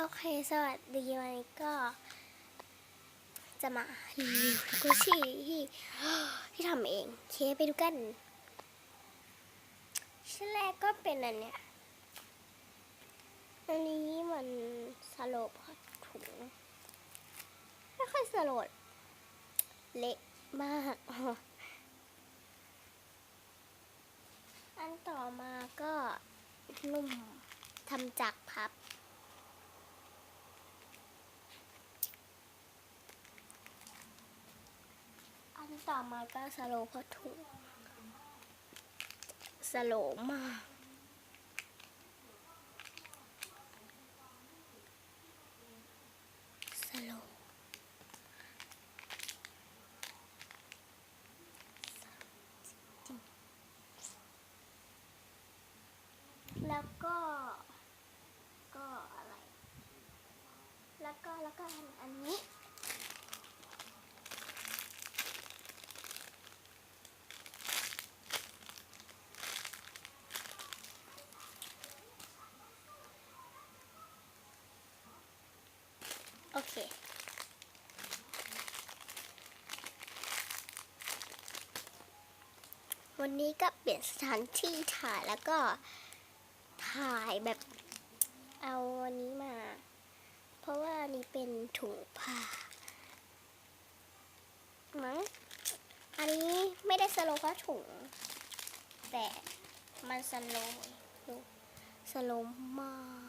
โอเค สวัสดีวันนี้ก็ จะมารีวิวกุชชี่ที่ที่ทำเอง เคไปดูกัน ชิ้นแรกก็เป็นอันเนี้ย อันนี้มันสโลปถุง ไม่ค่อยสโลดเละมาก อันต่อมาก็นุ่มทำจากพับ ต่อมาก็สโลเพราะถุงสโลมากสโลแล้วก็ ก็อะไร แล้วก็ แล้วก็อันอัน เควันนี้ก็เปลี่ยนสถานที่ถ่ายแล้วก็ถ่ายแบบเอาวันนี้มา เพราะว่าอันนี้เป็นถุงผ้ามั้งอันนี้ไม่ได้สโลว์เพราะถุง แต่มันสโลว์สโลว์มาก